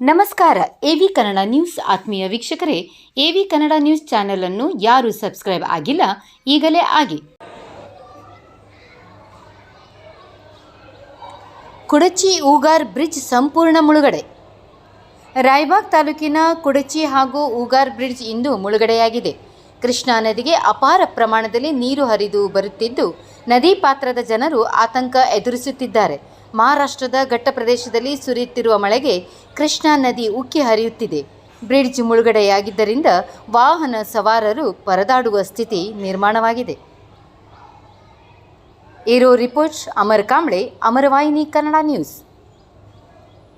ನಮಸ್ಕಾರ ಎವಿ ಕನ್ನಡ ನ್ಯೂಸ್ ಆತ್ಮೀಯ ವೀಕ್ಷಕರೇ. ಎವಿ ಕನ್ನಡ ನ್ಯೂಸ್ ಚಾನೆಲ್ ಅನ್ನು ಯಾರು ಸಬ್ಸ್ಕ್ರೈಬ್ ಆಗಿಲ್ಲ, ಈಗಲೇ ಆಗಿ. ಕುಡಚಿ ಊಗಾರ್ ಬ್ರಿಡ್ಜ್ ಸಂಪೂರ್ಣ ಮುಳುಗಡೆ. ರಾಯಬಾಗ್ ತಾಲೂಕಿನ ಕುಡಚಿ ಹಾಗೂ ಊಗಾರ್ ಬ್ರಿಡ್ಜ್ ಇಂದು ಮುಳುಗಡೆಯಾಗಿದೆ. ಕೃಷ್ಣಾ ನದಿಗೆ ಅಪಾರ ಪ್ರಮಾಣದಲ್ಲಿ ನೀರು ಹರಿದು ಬರುತ್ತಿದ್ದು, ನದಿ ಪಾತ್ರದ ಜನರು ಆತಂಕ ಎದುರಿಸುತ್ತಿದ್ದಾರೆ. ಮಹಾರಾಷ್ಟ್ರದ ಘಟ್ಟ ಪ್ರದೇಶದಲ್ಲಿ ಸುರಿಯುತ್ತಿರುವ ಮಳೆಗೆ ಕೃಷ್ಣಾ ನದಿ ಉಕ್ಕಿ ಹರಿಯುತ್ತಿದೆ. ಬ್ರಿಡ್ಜ್ ಮುಳುಗಡೆಯಾಗಿದ್ದರಿಂದ ವಾಹನ ಸವಾರರು ಪರದಾಡುವ ಸ್ಥಿತಿ ನಿರ್ಮಾಣವಾಗಿದೆ. ಇರೋ ರಿಪೋರ್ಟ್ ಅಮರ್ ಕಾಂಬ್ಳೆ, ಅಮರವಾಹಿನಿ ಕನ್ನಡ ನ್ಯೂಸ್.